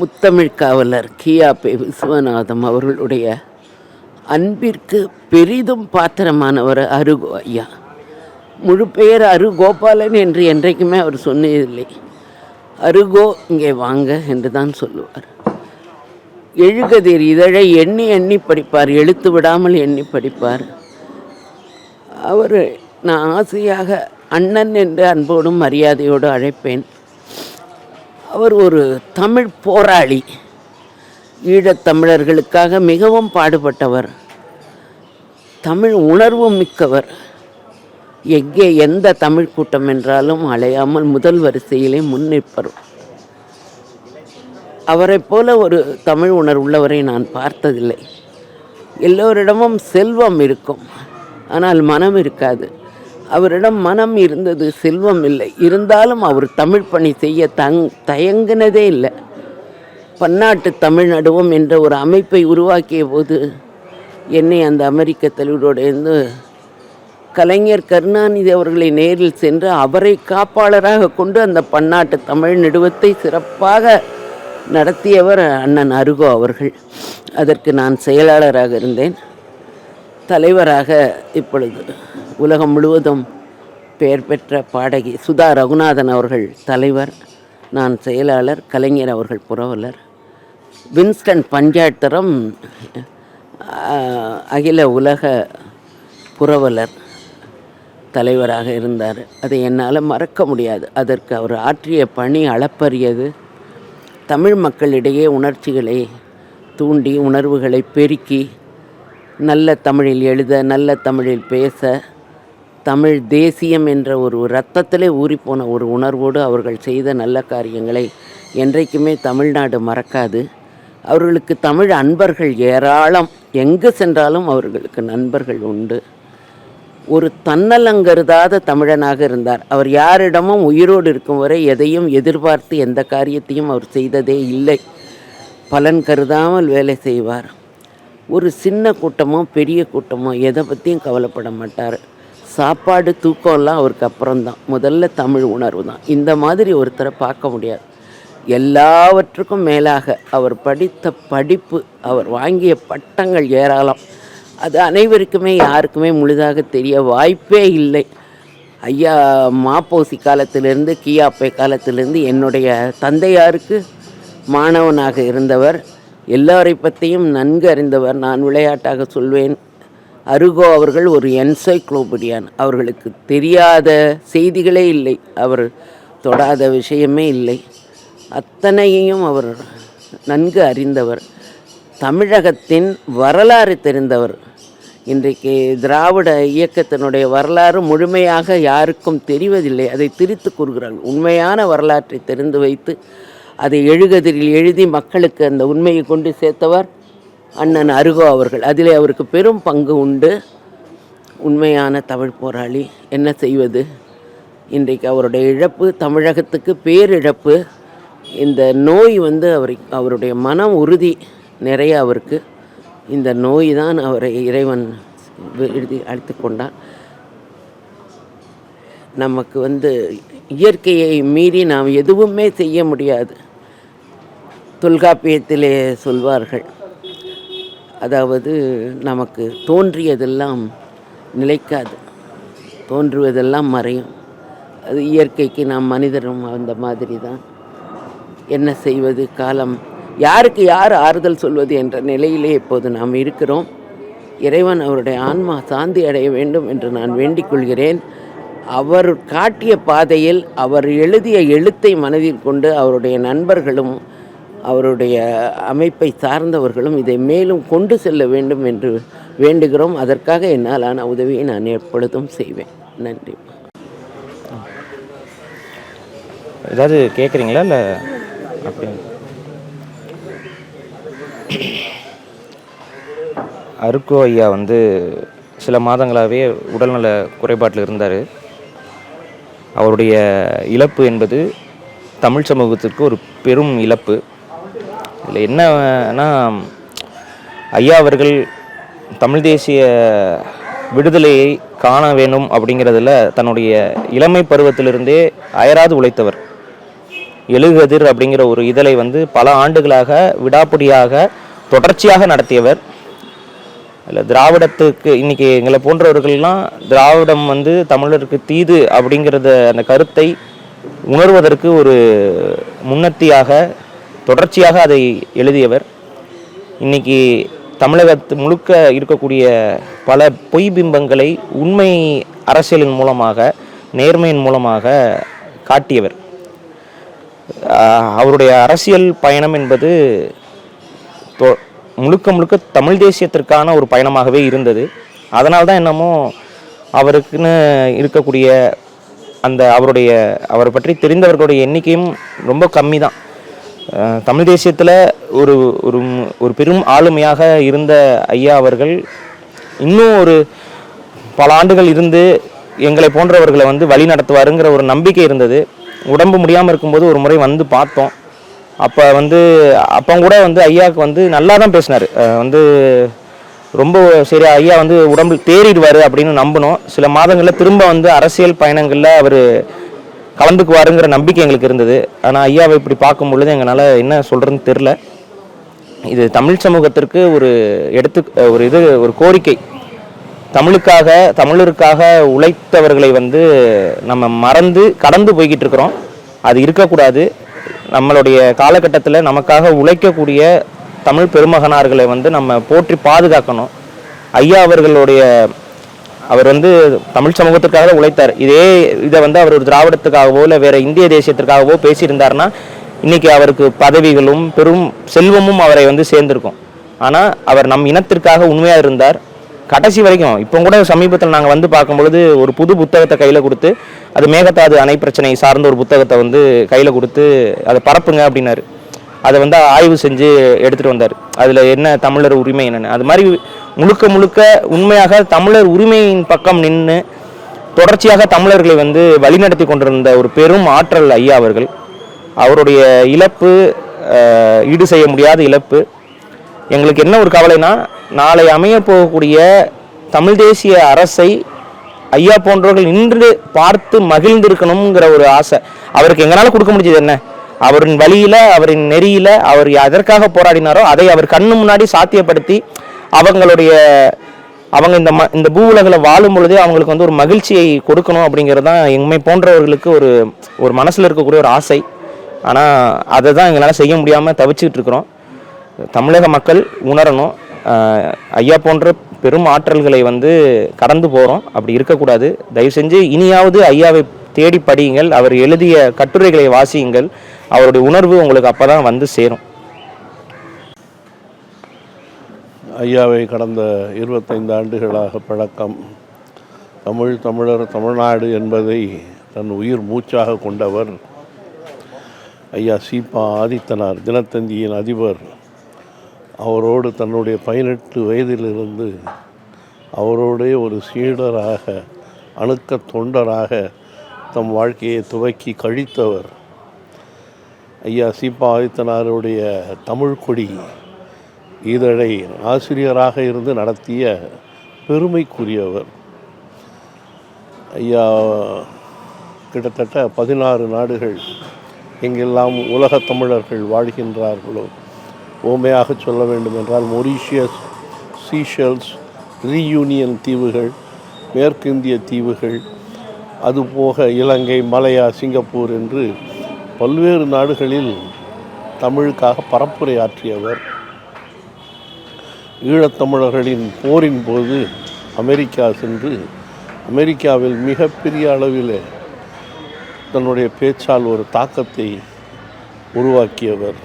முத்தமிழ் காவலர் கியாபே விஸ்வநாதம் அவர்களுடைய அன்பிற்கு பெரிதும் பாத்திரமானவர் அருகோ ஐயா. முழு பெயர் அருகோபாலன் என்று என்றைக்குமே அவர் சொன்னதில்லை. அருகோ இங்கே வாங்க என்று தான் சொல்லுவார். எழுகதிர் இதழை எண்ணி எண்ணி படிப்பார் எழுத்து விடாமல் எண்ணி படிப்பார். அவர் நான் ஆசையாக அண்ணன் என்று அன்போடும் மரியாதையோடு அழைப்பேன். அவர் ஒரு தமிழ் போராளி. ஈழத்தமிழர்களுக்காக மிகவும் பாடுபட்டவர். தமிழ் உணர்வு மிக்கவர். எங்கே எந்த தமிழ் கூட்டம் என்றாலும் அலையாமல் முதல் வரிசையிலே முன்னிற்பர் அவரைப் போல ஒரு தமிழ் உணர்வுள்ளவரை நான் பார்த்ததில்லை. எல்லோரிடமும் செல்வம் இருக்கும். ஆனால் மனம் இருக்காது. அவரிடம் மனம் இருந்தது செல்வம் இல்லை. இருந்தாலும் அவர் தமிழ் பணி செய்ய தங் தயங்கினதே இல்லை. பன்னாட்டு தமிழ் நடுவம் என்ற ஒரு அமைப்பை உருவாக்கிய போது என்னை அந்த அமெரிக்க தலைவரோடு இருந்து கலைஞர் கருணாநிதி அவர்களை நேரில் சென்று அவரை காப்பாளராக கொண்டு அந்த பன்னாட்டு தமிழ் நடுவத்தை சிறப்பாக நடத்தியவர் அண்ணன் அருகோ அவர்கள். அதற்கு நான் செயலாளராக இருந்தேன். தலைவராக இப்பொழுது உலகம் முழுவதும் பெயர் பெற்ற பாடகி சுதா ரகுநாதன் அவர்கள் தலைவர் நான் செயலாளர் கலைஞர் அவர்கள் புரவலர். வின்ஸ்டன் பஞ்சாட்டரம் அகில உலக புரவலர் தலைவராக இருந்தார். அதை என்னால் மறக்க முடியாது. அதற்கு அவர் ஆற்றிய பணி அளப்பரியது. தமிழ் மக்களிடையே உணர்ச்சிகளை தூண்டி உணர்வுகளை பெருக்கி நல்ல தமிழில் எழுத நல்ல தமிழில் பேச தமிழ் தேசியம் என்ற ஒரு இரத்தத்திலே ஊறிப்போன ஒரு உணர்வோடு அவர்கள் செய்த நல்ல காரியங்களை என்றைக்குமே தமிழ்நாடு மறக்காது. அவர்களுக்கு தமிழ் அன்பர்கள் ஏராளம். எங்கு சென்றாலும் அவர்களுக்கு நண்பர்கள் உண்டு. ஒரு தன்னலங்கருதாத தமிழனாக இருந்தார். அவர் யாரிடமும் உயிரோடு இருக்கும் வரை எதையும் எதிர்பார்த்து எந்த காரியத்தையும் அவர் செய்ததே இல்லை. பலன் கருதாமல் வேலை செய்வார். ஒரு சின்ன கூட்டமோ பெரிய கூட்டமோ எதை பற்றியும் கவலைப்பட மாட்டார். சாப்பாடு தூக்கம்லாம் அவருக்கு அப்புறம்தான். முதல்ல தமிழ் உணர்வு தான். இந்த மாதிரி ஒருத்தரை பார்க்க முடியாது. எல்லாவற்றுக்கும் மேலாக அவர் படித்த படிப்பு அவர் வாங்கிய பட்டங்கள் ஏராளம். அது அனைவருக்குமே யாருக்குமே முழுதாக தெரிய வாய்ப்பே இல்லை. ஐயா மாப்போசி காலத்திலிருந்து கியாப்பை காலத்திலிருந்து என்னுடைய தந்தையாருக்கு மாணவனாக இருந்தவர். எல்லாரை பற்றியும் நன்கு அறிந்தவர். நான் விளையாட்டாக சொல்வேன். அருகோ அவர்கள் ஒரு என்சைக்ளோபீடியான். அவர்களுக்கு தெரியாத செய்திகளே இல்லை. அவர் தொடாத விஷயமே இல்லை. அத்தனையையும் அவர் நன்கு அறிந்தவர். தமிழகத்தின் வரலாறு தெரிந்தவர். இன்றைக்கு திராவிட இயக்கத்தினுடைய வரலாறு முழுமையாக யாருக்கும் தெரிவதில்லை. அதை திரித்து கூறுகிறார்கள். உண்மையான வரலாற்றை தெரிந்து வைத்து அதை எழுகதிரில் எழுதி மக்களுக்கு அந்த உண்மையை கொண்டு சேர்த்தவர் அண்ணன் அருகோ அவர்கள். அதிலே அவருக்கு பெரும் பங்கு உண்டு. உண்மையான தமிழ் போராளி என்ன செய்வது? இன்றைக்கு அவருடைய இழப்பு தமிழகத்துக்கு பேரிழப்பு இந்த நோய் வந்து அவரை அவருடைய மனம் உறுதி நிறைய அவருக்கு. இந்த நோய் தான் அவரை இறைவன் எழுதி அழைத்து கொண்டான். நமக்கு வந்து இயற்கையை மீறி நாம் எதுவுமே செய்ய முடியாது. தொல்காப்பியத்திலே சொல்வார்கள் அதாவது நமக்கு தோன்றியதெல்லாம் நிலைக்காது. தோன்றுவதெல்லாம் மறையும். அது இயற்கைக்கு நாம் மனிதரும் அந்த மாதிரி தான் என்ன செய்வது? காலம். யாருக்கு யார் ஆறுதல் சொல்வது என்ற நிலையிலே இப்போது நாம் இருக்கிறோம். இறைவன் அவருடைய ஆன்மா சாந்தி அடைய வேண்டும் என்று நான் வேண்டிக் கொள்கிறேன். அவர் காட்டிய பாதையில் அவர் எழுதிய எழுத்தை மனதில் கொண்டு அவருடைய நண்பர்களும் அவருடைய அமைப்பை சார்ந்தவர்களும் இதை மேலும் கொண்டு செல்ல வேண்டும் என்று வேண்டுகிறோம். அதற்காக என்னாலான உதவியை நான் எப்பொழுதும் செய்வேன். நன்றி. ஏதாவது கேட்குறீங்களா இல்லை அப்படி? அருக்கோ ஐயா வந்து சில மாதங்களாகவே உடல்நல குறைபாட்டில் இருந்தார். அவருடைய இழப்பு என்பது தமிழ் சமூகத்திற்கு ஒரு பெரும் இழப்பு. இதில் என்னன்னா ஐயா அவர்கள் தமிழ் தேசிய விடுதலையை காண வேணும் அப்படிங்கிறதுல தன்னுடைய இளமை பருவத்திலிருந்தே அயராது உழைத்தவர். எழுகதிர் அப்படிங்கிற ஒரு இதழை வந்து பல ஆண்டுகளாக விடாப்பிடியாக தொடர்ச்சியாக நடத்தியவர். இல்லை திராவிடத்துக்கு இன்றைக்கி எங்களை போன்றவர்கள்லாம் திராவிடம் வந்து தமிழருக்கு தீது அப்படிங்கிறத அந்த கருத்தை உணர்வதற்கு ஒரு முன்னத்தியாக தொடர்ச்சியாக அதை எழுதியவர். இன்னைக்கு தமிழகத்து முழுக்க இருக்கக்கூடிய பல பொய் பிம்பங்களை உண்மை அரசியலின் மூலமாக நேர்மையின் மூலமாக காட்டியவர். அவருடைய அரசியல் பயணம் என்பது தொ- முழுக்க முழுக்க தமிழ் தேசியத்திற்கான ஒரு பயணமாகவே இருந்தது. அதனால்தான் என்னமோ அவருக்குன்னு இருக்கக்கூடிய அந்த அவருடைய அவரை பற்றி தெரிந்தவர்களுடைய எண்ணிக்கையும் ரொம்ப கம்மி தான் தமிழ் தேசியத்தில் ஒரு ஒரு ஒரு பெரும் ஆளுமையாக இருந்த ஐயா அவர்கள் இன்னும் ஒரு பல ஆண்டுகள் இருந்து எங்களை போன்றவர்களை வந்து வழி நடத்துவாருங்கிற ஒரு நம்பிக்கை இருந்தது. உடம்பு முடியாமல் இருக்கும்போது ஒரு முறை வந்து பார்த்தோம். அப்போ வந்து அப்போ கூட வந்து ஐயாவுக்கு வந்து நல்லா தான் பேசினார் வந்து ரொம்ப சரி ஐயா வந்து உடம்பு தேறிடுவார் அப்படின்னு நம்பினோம். சில மாதங்களில் திரும்ப வந்து அரசியல் பயணங்களில் அவர் கலந்துக்குவாருங்கிற நம்பிக்கை எங்களுக்கு இருந்தது. ஆனால் ஐயாவை இப்படி பார்க்கும் பொழுது எங்களால் என்ன சொல்கிறதுன்னு தெரில இது தமிழ் சமூகத்திற்கு ஒரு எடுத்து ஒரு இது ஒரு கோரிக்கை. தமிழுக்காக தமிழருக்காக உழைத்தவர்களை வந்து நம்ம மறந்து கடந்து போய்கிட்டு இருக்கிறோம். அது இருக்கக்கூடாது. நம்மளுடைய காலகட்டத்தில் நமக்காக உழைக்கக்கூடிய தமிழ் பெருமகனார்களை வந்து நம்ம போற்றி பாதுகாக்கணும். ஐயா அவர்களுடைய அவர் வந்து தமிழ் சமூகத்திற்காக உழைத்தார். இதே இதை வந்து அவர் ஒரு திராவிடத்துக்காகவோ இல்லை வேற இந்திய தேசியத்திற்காகவோ பேசியிருந்தாருன்னா இன்னைக்கு அவருக்கு பதவிகளும் பெரும் செல்வமும் அவரை வந்து சேர்ந்திருக்கும். ஆனால் அவர் நம் இனத்திற்காக உண்மையாக இருந்தார். கடைசி வரைக்கும் இப்போ கூட சமீபத்தில் நாங்கள் வந்து பார்க்கும்பொழுது ஒரு புது புத்தகத்தை கையில் கொடுத்து அது மேகத்தாது அணை பிரச்சனை சார்ந்த ஒரு புத்தகத்தை வந்து கையில் கொடுத்து அதை பரப்புங்க அப்படின்னாரு. அதை வந்து ஆய்வு செஞ்சு எடுத்துகிட்டு வந்தார். அதில் என்ன தமிழர் உரிமை என்னென்னு. அது மாதிரி முழுக்க முழுக்க உண்மையாக தமிழர் உரிமையின் பக்கம் நின்று தொடர்ச்சியாக தமிழர்களை வந்து வழிநடத்தி கொண்டிருந்த ஒரு பெரும் ஆற்றல் ஐயா அவர்கள். அவருடைய இழப்பு ஈடு செய்ய முடியாத இழப்பு. எங்களுக்கு என்ன ஒரு கவலைனா நாளை அமைய போகக்கூடிய தமிழ் தேசிய அரசை ஐயா போன்றவர்கள் நின்று பார்த்து மகிழ்ந்திருக்கணுங்கிற ஒரு ஆசை. அவருக்கு எங்களால் கொடுக்க முடிஞ்சது என்ன? அவரின் வழியில் அவரின் நெறியில் அவர் எதற்காக போராடினாரோ அதை அவர் கண்ணு முன்னாடி சாத்தியப்படுத்தி அவங்களுடைய அவங்க இந்த ம இந்த பூ உலகில் வாழும் பொழுதே அவங்களுக்கு வந்து ஒரு மகிழ்ச்சியை கொடுக்கணும் அப்படிங்கிறது தான் எம்மை போன்றவர்களுக்கு ஒரு ஒரு மனசில் இருக்கக்கூடிய ஒரு ஆசை. ஆனால் அதை தான் எங்களால் செய்ய முடியாமல் தவிச்சுக்கிட்டு இருக்கிறோம். தமிழக மக்கள் உணரணும். ஐயா போன்ற பெரும் ஆற்றல்களை வந்து கடந்து போகிறோம் அப்படி இருக்கக்கூடாது. தயவு செஞ்சு இனியாவது ஐயாவை தேடி படியுங்கள். அவர் எழுதிய கட்டுரைகளை வாசியுங்கள். அவருடைய உணர்வு உங்களுக்கு அப்போ தான் வந்து சேரும். ஐயாவை கடந்த இருபத்தைந்து ஆண்டுகளாக பழக்கம். தமிழ் தமிழர் தமிழ்நாடு என்பதை தன் உயிர் மூச்சாக கொண்டவர் ஐயா சீபா ஆதித்தனார் தினத்தந்தியின் அதிபர். அவரோடு தன்னுடைய பதினெட்டு வயதிலிருந்து அவரோடே ஒரு சீடராக அணுக்க தொண்டராக தம் வாழ்க்கையை துவக்கி கழித்தவர். ஐயா சீபா ஆதித்தனாருடைய தமிழ் கொடி இதழை ஆசிரியராக இருந்து நடத்திய பெருமைக்குரியவர். ஐயா கிட்டத்தட்ட பதினாறு நாடுகள் எங்கெல்லாம் உலகத் தமிழர்கள் வாழ்கின்றார்களோ ஓமையாக சொல்ல வேண்டும் என்றால் மொரீஷியஸ் சீஷல்ஸ் ரீயூனியன் தீவுகள் மேற்கிந்திய தீவுகள் அதுபோக இலங்கை மலையா சிங்கப்பூர் என்று பல்வேறு நாடுகளில் தமிழுக்காக பரப்புரையாற்றியவர். ஈழத்தமிழர்களின் போரின் போது அமெரிக்கா சென்று அமெரிக்காவில் மிகப்பெரிய அளவில் தன்னுடைய பேச்சால் ஒரு தாக்கத்தை உருவாக்கியவர்.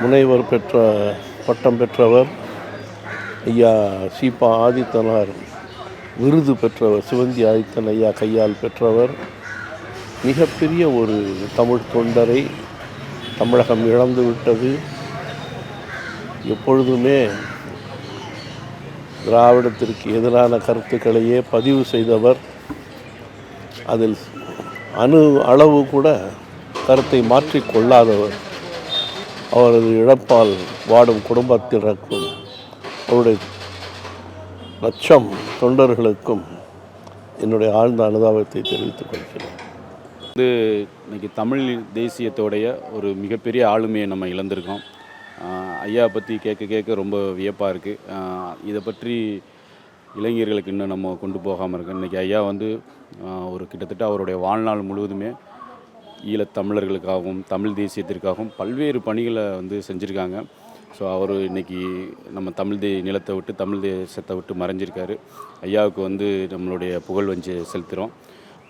முனைவர் பெற்ற பட்டம் பெற்றவர் ஐயா சீபா ஆதித்தனார் விருது பெற்றவர் சிவந்தி ஆதித்தன் ஐயா கையால் பெற்றவர். மிகப்பெரிய ஒரு தமிழ் தொண்டரை தமிழகம் இழந்து விட்டது எப்பொழுதுமே திராவிடத்திற்கு எதிரான கருத்துக்களையே பதிவு செய்தவர் அதில் அணு அளவு கூட கருத்தை மாற்றிக்கொள்ளாதவர் அவரது இழப்பால் வாடும் குடும்பத்தினருக்கும் அவருடைய லட்சம் தொண்டர்களுக்கும் என்னுடைய ஆழ்ந்த அனுதாபத்தை தெரிவித்துக் கொள்கிறேன். வந்து இன்னைக்கு தமிழ் தேசியத்தோடைய ஒரு மிகப்பெரிய ஆளுமையை நம்ம இழந்திருக்கோம். ஐயா பற்றி கேட்க கேட்க ரொம்ப வியப்பாக இருக்குது இதை பற்றி இளைஞர்களுக்கு இன்னும் நம்ம கொண்டு போகாமல் இருக்கோம் இன்றைக்கி ஐயா வந்து ஒரு கிட்டத்தட்ட அவருடைய வாழ்நாள் முழுவதுமே ஈழத் தமிழர்களுக்காகவும் தமிழ் தேசியத்திற்காகவும் பல்வேறு பணிகளை வந்து செஞ்சுருக்காங்க. ஸோ அவர் இன்னைக்கு நம்ம தமிழ் தே நிலத்தை விட்டு தமிழ் தேசத்தை விட்டு மறைஞ்சிருக்காரு. ஐயாவுக்கு வந்து நம்மளுடைய புகழ் வஞ்சு செலுத்துகிறோம்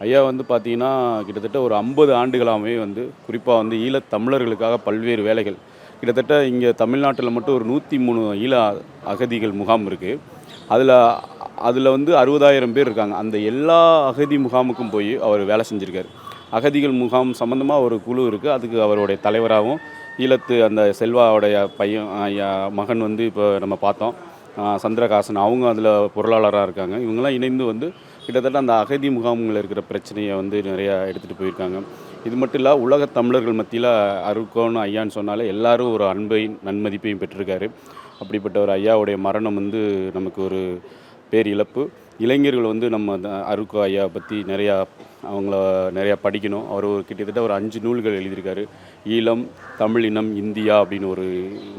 ஐயா வந்து பார்த்திங்கன்னா கிட்டத்தட்ட ஒரு ஐம்பது ஆண்டுகளாகவே வந்து குறிப்பாக வந்து ஈழத் தமிழர்களுக்காக பல்வேறு வேலைகள் கிட்டத்தட்ட இங்கே தமிழ்நாட்டில் மட்டும் ஒரு நூற்றி மூணு ஈழ அகதிகள் முகாம் இருக்குது அதில் அதில் வந்து அறுபதாயிரம் பேர் இருக்காங்க. அந்த எல்லா அகதி முகாமுக்கும் போய் அவர் வேலை செஞ்சுருக்காரு. அகதிகள் முகாம் சம்மந்தமாக ஒரு குழு இருக்குது அதுக்கு அவருடைய தலைவராகவும் ஈழத்து அந்த செல்வாவுடைய பையன் மகன் வந்து இப்போ நம்ம பார்த்தோம். சந்திரகாசன் அவங்க அதில் பொருளாளராக இருக்காங்க. இவங்கெல்லாம் இணைந்து வந்து கிட்டத்தட்ட அந்த அகதி முகாம்களில் இருக்கிற பிரச்சனையை வந்து நிறையா எடுத்துகிட்டு போயிருக்காங்க. இது மட்டும் இல்லை உலக தமிழர்கள் மத்தியில் அருக்கோன்னு ஐயான்னு சொன்னாலே எல்லாரும் ஒரு அன்பையும் நன்மதிப்பையும் பெற்றிருக்காரு. அப்படிப்பட்ட ஒரு ஐயாவுடைய மரணம் வந்து நமக்கு ஒரு பேர் இழப்பு. இளைஞர்கள் வந்து நம்ம அருக்கோ ஐயா பற்றி நிறையா அவங்கள நிறையா படிக்கணும். அவர் ஒரு கிட்டத்தட்ட ஒரு அஞ்சு நூல்கள் எழுதியிருக்காரு. ஈழம் தமிழ் இனம் இந்தியா அப்படின்னு ஒரு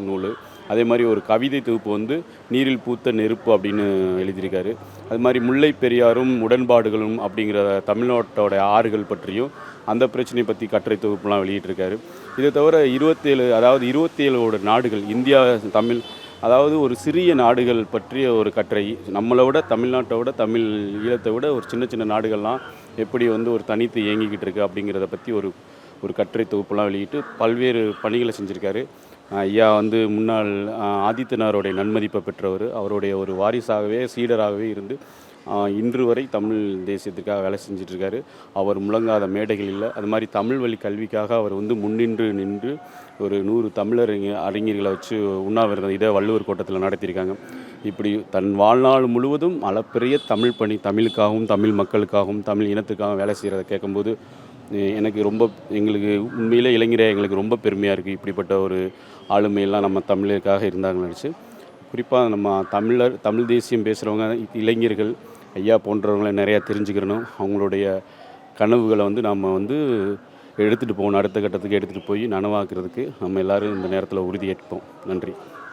நூல். அதே மாதிரி ஒரு கவிதை தொகுப்பு வந்து நீரில் பூத்த நெருப்பு அப்படின்னு எழுதியிருக்காரு. அது மாதிரி முல்லை பெரியாரும் உடன்பாடுகளும் அப்படிங்கிற தமிழ்நாட்டோட ஆறுகள் பற்றியும் அந்த பிரச்சனையை பற்றி கட்டுரை தொகுப்புலாம் வெளியிட்டிருக்காரு. இதை தவிர இருபத்தேழு அதாவது இருபத்தேழோட நாடுகள் இந்தியா தமிழ் அதாவது ஒரு சிறிய நாடுகள் பற்றிய ஒரு கட்டுரை. நம்மளை விட தமிழ்நாட்டை விட தமிழ் ஈழத்தை விட ஒரு சின்ன சின்ன நாடுகள்லாம் எப்படி வந்து ஒரு தனித்து இயங்கிக்கிட்டு இருக்கு அப்படிங்கிறத பற்றி ஒரு ஒரு கட்டுரை தொகுப்புலாம் வெளியிட்டு பல்வேறு பணிகளை செஞ்சுருக்காரு. ஐயா வந்து முன்னாள் ஆஹ் ஆதித்தனாருடைய நன்மதிப்பை பெற்றவர். அவருடைய ஒரு வாரிசாகவே சீடராகவே இருந்து இன்று வரை தமிழ் தேசியத்திற்காக வேலை செஞ்சிட்ருக்காரு. அவர் முழங்காத மேடைகள் இல்லை. அது மாதிரி தமிழ் வழி கல்விக்காக அவர் வந்து முன்னின்று நின்று ஒரு நூறு தமிழர் அறிஞர்களை வச்சு உண்ணாவிரதம் இதை வள்ளுவர் கோட்டத்தில் நடத்தியிருக்காங்க. இப்படி தன் வாழ்நாள் முழுவதும் அளப்பெரிய தமிழ் பணி தமிழுக்காகவும் தமிழ் மக்களுக்காகவும் தமிழ் இனத்துக்காகவும் வேலை செய்கிறத கேட்கும்போது எனக்கு ரொம்ப எங்களுக்கு உண்மையிலே இளைஞரே எங்களுக்கு ரொம்ப பெருமையாக இருக்குது இப்படிப்பட்ட ஒரு ஆளுமையெல்லாம் நம்ம தமிழருக்காக இருந்தாங்கன்னு நினச்சி. குறிப்பாக நம்ம தமிழர் தமிழ் தேசியம் பேசுகிறவங்க இளைஞர்கள் ஐயா போன்றவங்களை நிறையா தெரிஞ்சுக்கிறணும். அவங்களுடைய கனவுகளை வந்து நாம் வந்து எடுத்துகிட்டு போகணும். அடுத்த கட்டத்துக்கு எடுத்துகிட்டு போய் நனவாக்குறதுக்கு நம்ம எல்லாரும் இந்த நேரத்தில் உறுதியேற்போம். நன்றி.